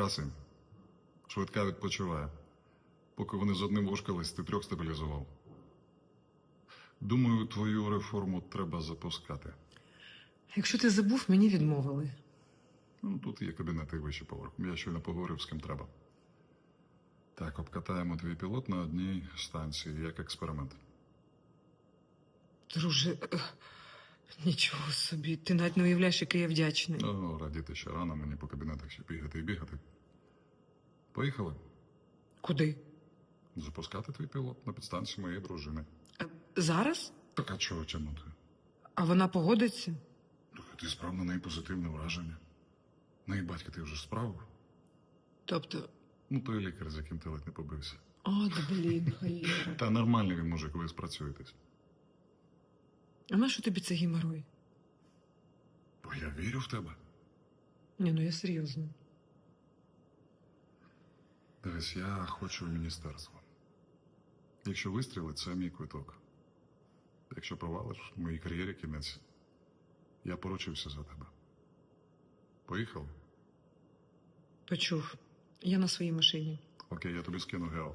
Красень. Швидка відпочиває. Поки вони з одним вошкались, ти трьох стабілізував. Думаю, твою реформу треба запускати. Якщо ти забув, мені відмовили. Ну, тут є кабінети вище поверх. Я щойно поговорив з ким треба. Так, обкатаємо твій пілот на одній станції, як експеримент. Друже, е, нічого собі, ти навіть не уявляєш, який я вдячний. Ну, радіти ще рано мені по кабінетах ще бігати і бігати. Поїхали. Куди? Запускати твій пілот на підстанцію моєї дружини. Е, Зараз? Так а чого тягнути? А вона погодиться? Слухай, Ти справ на неї позитивне враження. Неї батька ти вже справив? Тобто, Ну, той лікар, з яким ти ледь не побився. от блін, холєра. Та нормальний він може, коли спрацюєтесь. А на що тобі це геморой? Бо я вірю в тебе. Ні, ну я серйозно. Дивись, я хочу в міністерство. Якщо вистрілить, це мій квиток. Якщо провалиш, в моїй кар'єрі кінець. Я поручився за тебе. Поїхав? Почув. Я на своїй машині. Окей, я тобі скину гео.